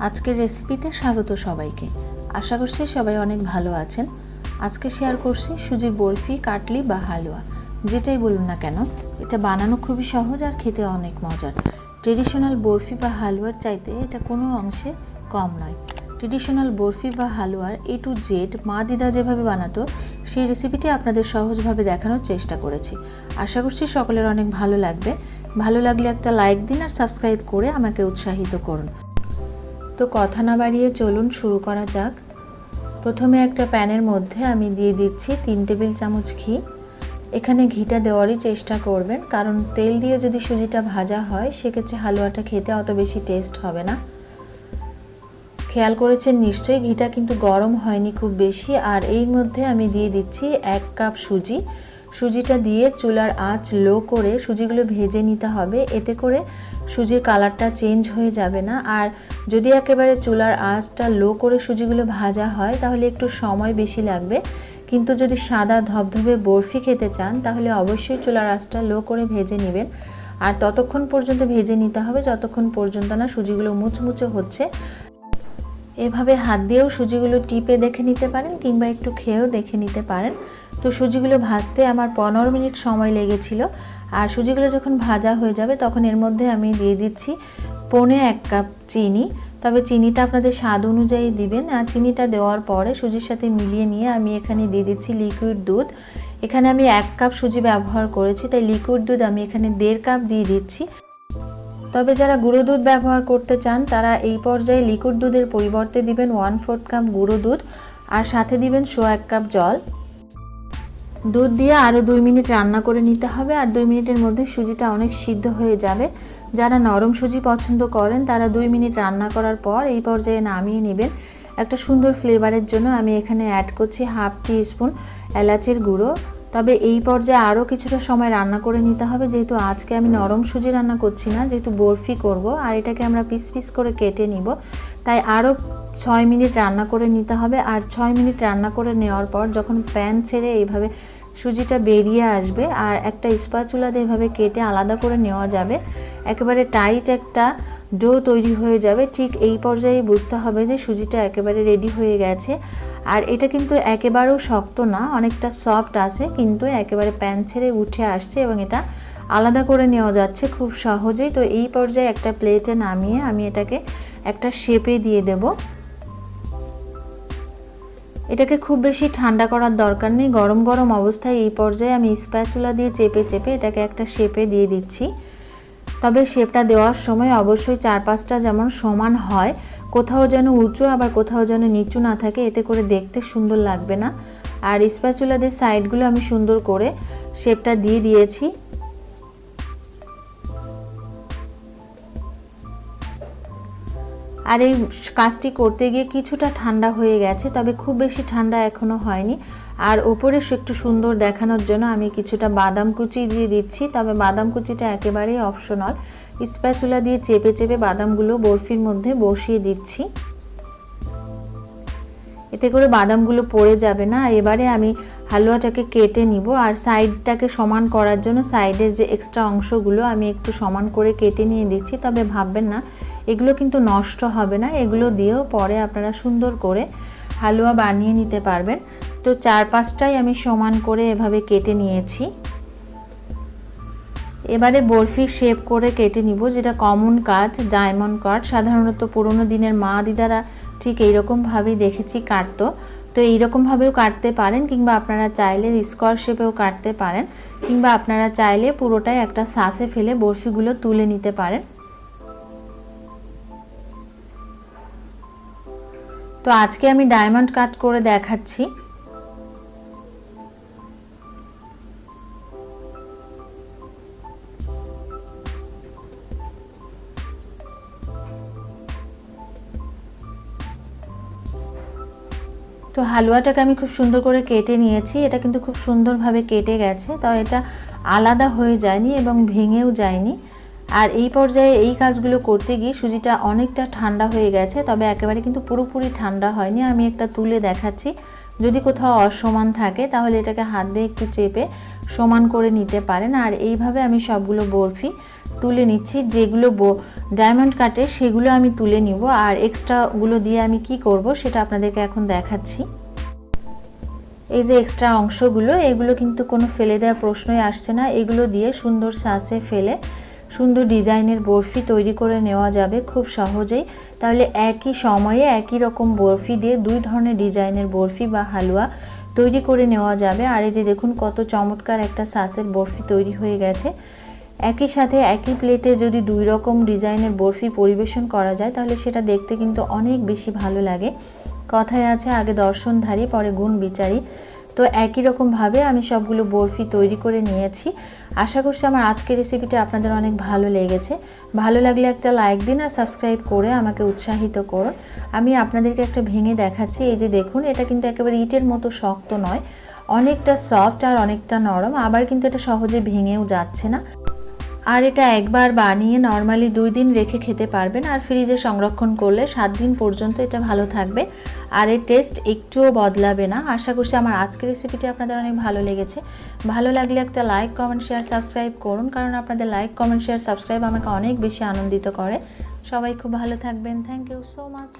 আজকের রেসিপিতে স্বাগত সবাইকে। আশা করছি সবাই অনেক ভালো আছেন। আজকে শেয়ার করছি সুজির বরফি, কাটলি বা হালুয়া। যেটাই বলুন না কেন, এটা বানানো খুবই সহজ আর খেতে অনেক মজার। ট্রেডিশনাল বরফি বা হালুয়ার চাইতে এটা কোনো অংশে কম নয়। ট্রেডিশনাল বরফি বা হালুয়ার এ টু জেড মা দিদা যেভাবে বানাতো, সেই রেসিপিটি আপনাদের সহজভাবে দেখানোর চেষ্টা করেছি। আশা করছি সকলের অনেক ভালো লাগবে। ভালো লাগলে একটা লাইক দিন আর সাবস্ক্রাইব করে আমাকে উৎসাহিত করুন। তো কথা না বাড়িয়ে চলুন শুরু করা যাক। প্রথমে একটা প্যানের মধ্যে আমি দিয়ে দিচ্ছি তিন টেবিল চামচ ঘি। এখানে ঘিটা দেওয়ারই চেষ্টা করবেন, কারণ তেল দিয়ে যদি সুজিটা ভাজা হয়, সেক্ষেত্রে হালুয়াটা খেতে অত বেশি টেস্ট হবে না। খেয়াল করেছেন নিশ্চয়ই, ঘিটা কিন্তু গরম হয়নি খুব বেশি, আর এই মধ্যে আমি দিয়ে দিচ্ছি এক কাপ সুজি। সুজিটা দিয়ে চুলার আঁচ লো করে সুজিগুলো ভেজে নিতে হবে, এতে করে সুজির কালারটা চেঞ্জ হয়ে যাবে না। আর যদি একেবারে চুলার আঁচটা লো করে সুজিগুলো ভাজা হয়, তাহলে একটু সময় বেশি লাগবে। কিন্তু যদি সাদা ধবধবে বরফি খেতে চান, তাহলে অবশ্যই চুলার আঁচটা লো করে ভেজে নেবেন। আর ততক্ষণ পর্যন্ত ভেজে নিতে হবে, যতক্ষণ পর্যন্ত না সুজিগুলো মুচমুচে হচ্ছে। এভাবে হাত দিয়েও সুজিগুলো টিপে দেখে নিতে পারেন কিংবা একটু খেয়েও দেখে নিতে পারেন। তো সুজিগুলো ভাজতে আমার পনেরো মিনিট সময় লেগেছিল। আর সুজিগুলো যখন ভাজা হয়ে যাবে, তখন এর মধ্যে আমি দিয়ে দিচ্ছি পনে এক কাপ চিনি। তবে চিনিটা আপনাদের স্বাদ অনুযায়ী দিবেন। আর চিনিটা দেওয়ার পরে সুজির সাথে মিলিয়ে নিয়ে আমি এখানে দিয়ে দিচ্ছি লিকুইড দুধ। এখানে আমি এক কাপ সুজি ব্যবহার করেছি, তাই লিকুইড দুধ আমি এখানে দেড় কাপ দিয়ে দিচ্ছি। তবে যারা গুঁড়ো দুধ ব্যবহার করতে চান, তারা এই পর্যায়ে লিকুইড দুধের পরিবর্তে দিবেন ওয়ান ফোর্থ কাপ গুঁড়ো দুধ। আর সাথে দিবেন শো এক কাপ জল। দুধ দিয়ে আরও দুই মিনিট রান্না করে নিতে হবে। আর দুই মিনিটের মধ্যে সুজিটা অনেক সিদ্ধ হয়ে যাবে। যারা নরম সুজি পছন্দ করেন, তারা দুই মিনিট রান্না করার পর এই পর্যায়ে নামিয়ে নেবেন। একটা সুন্দর ফ্লেভারের জন্য আমি এখানে অ্যাড করছি হাফ টি স্পুন এলাচের গুঁড়ো। তবে এই পর্যায়ে আরও কিছুটা সময় রান্না করে নিতে হবে। যেহেতু আজকে আমি নরম সুজি রান্না করছি না, যেহেতু বরফি করব, আর এটাকে আমরা পিস পিস করে কেটে নিব। তাই আরও ছয় মিনিট রান্না করে নিতে হবে। আর ছয় মিনিট রান্না করে নেওয়ার পর যখন প্যান ছেড়ে এইভাবে সুজিটা বেরিয়ে আসবে আর একটা স্পাচুলাতে এভাবে কেটে আলাদা করে নেওয়া যাবে। একেবারে টাইট একটা ডো তৈরি হয়ে যাবে। ঠিক এই পর্যায়ে বুঝতে হবে যে সুজিটা একেবারে রেডি হয়ে গেছে। আর এটা কিন্তু একেবারেও শক্ত না, অনেকটা সফট আছে, কিন্তু একেবারে প্যান ছেড়ে উঠে আসছে এবং এটা আলাদা করে নেওয়া যাচ্ছে খুব সহজেই। তো এই পর্যায়ে একটা প্লেটে নামিয়ে আমি এটাকে একটা শেপে দিয়ে দেব। এটাকে খুব বেশি ঠান্ডা করার দরকার নেই। গরম গরম অবস্থায় এই পর্যায়ে আমি স্প্যাচুলা দিয়ে চেপে চেপে এটাকে একটা শেপে দিয়ে দিচ্ছি। তবে শেপটা দেওয়ার সময় অবশ্যই চার পাঁচটা যেমন সমান হয়, কোথাও যেন উঁচু আবার কোথাও যেন নিচু না থাকে, এতে করে দেখতে সুন্দর লাগবে না। আর স্প্যাচুলাদের সাইডগুলো আমি সুন্দর করে শেপটা দিয়ে দিয়েছি। আর এই কাজটি করতে গিয়ে কিছুটা ঠান্ডা হয়ে গেছে, তবে খুব বেশি ঠান্ডা এখনও হয়নি। আর ওপরে একটু সুন্দর দেখানোর জন্য আমি কিছুটা বাদাম কুচি দিয়ে দিচ্ছি, তবে বাদাম কুচিটা একেবারেই অপশনাল স্প্যাচুলা দিয়ে চেপে চেপে বাদামগুলো বরফির মধ্যে বসিয়ে দিচ্ছি। এতে করে বাদামগুলো পড়ে যাবে না। এবারে আমি হালুয়াটাকে কেটে নিব আর সাইডটাকে সমান করার জন্য সাইডের যে এক্সট্রা অংশগুলো আমি একটু সমান করে কেটে নিয়ে দিচ্ছি। তবে ভাববেন না, এগুলো কিন্তু নষ্ট হবে না। এগুলো দিয়েও পরে আপনারা সুন্দর করে হালুয়া বানিয়ে নিতে পারবেন। তো চার পাঁচটাই আমি সমান করে এভাবে কেটে নিয়েছি। এবারে বরফি শেপ করে কেটে নিব, যেটা কমন কাজ ডায়মন্ড কাট সাধারণত পুরোনো দিনের মা দিদারা ঠিক এইরকমভাবেই দেখেছি কাটতো। তো এইরকমভাবেও কাটতে পারেন কিংবা আপনারা চাইলে স্কোয়ার শেপেও কাটতে পারেন কিংবা আপনারা চাইলে পুরোটাই একটা শ্বাসে ফেলে বরফিগুলো তুলে নিতে পারেন। তো আজকে আমি ডায়মন্ড কাট করে দেখাচ্ছি। তো হালুয়াটাকে আমি খুব সুন্দর করে কেটে নিয়েছি। এটা কিন্তু খুব সুন্দরভাবে কেটে গেছে তো এটা আলাদা হয়ে যায়নি এবং ভেঙেও যায়নি। আর এই পর্যায়ে এই কাজগুলো করতে গিয়ে সুজিটা অনেকটা ঠান্ডা হয়ে গেছে, তবে একেবারে কিন্তু পুরোপুরি ঠান্ডা হয়নি। আমি একটা তুলে দেখাচ্ছি। যদি কোথাও অসমান থাকে, তাহলে এটাকে হাত দিয়ে একটু চেপে সমান করে নিতে পারেন। আর এইভাবে আমি সবগুলো বরফি তুলে নিচ্ছি, যেগুলো ডায়মন্ড কাটে, সেগুলো আমি তুলে নিব। আর এক্সট্রাগুলো দিয়ে আমি কি করব সেটা আপনাদেরকে এখন দেখাচ্ছি। এই যে এক্সট্রা অংশগুলো, এগুলো কিন্তু কোনো ফেলে দেওয়ার প্রশ্নই আসছে না। এগুলো দিয়ে সুন্দর সাসে ফেলে, সুন্দর ডিজাইনের বরফি তৈরি করে নেওয়া যাবে খুব সহজেই। তাহলে একই সময়ে একই রকম বরফি দিয়ে দুই ধরনের ডিজাইনের বরফি বা হালুয়া তৈরি করে নেওয়া যাবে। আর এই যে দেখুন কত চমৎকার একটা সাসের বরফি তৈরি হয়ে গেছে। একই সাথে একই প্লেটে যদি দুই রকম ডিজাইনের বরফি পরিবেশন করা যায়, তাহলে সেটা দেখতে কিন্তু অনেক বেশি ভালো লাগে। কথায় আছে, আগে দর্শনধারী পরে গুণ বিচারি। তো একই রকমভাবে আমি সবগুলো বরফি তৈরি করে নিয়েছি। আশা করছি আমার আজকের রেসিপিটা আপনাদের অনেক ভালো লেগেছে। ভালো লাগলে একটা লাইক দিন আর সাবস্ক্রাইব করে আমাকে উৎসাহিত করুন। আমি আপনাদেরকে একটা ভেঙে দেখাচ্ছি। এই যে দেখুন, এটা কিন্তু একেবারে ইটের মতো শক্ত নয়। অনেকটা সফট আর অনেকটা নরম, আবার কিন্তু এটা সহজে ভেঙেও যাচ্ছে না। আর এটা একবার বানিয়ে নর্মালি দুই দিন রেখে খেতে পারবেন আর ফ্রিজে সংরক্ষণ করলে সাত দিন পর্যন্ত এটা ভালো থাকবে। আর এর টেস্ট একটুও বদলাবে না। আশা করছি আমার আজকের রেসিপিটি আপনাদের অনেক ভালো লেগেছে। ভালো লাগলে একটা লাইক কমেন্ট শেয়ার সাবস্ক্রাইব করুন, কারণ আপনাদের লাইক কমেন্ট শেয়ার সাবস্ক্রাইব আমাকে অনেক বেশি আনন্দিত করে। সবাই খুব ভালো থাকবেন। Thank you so much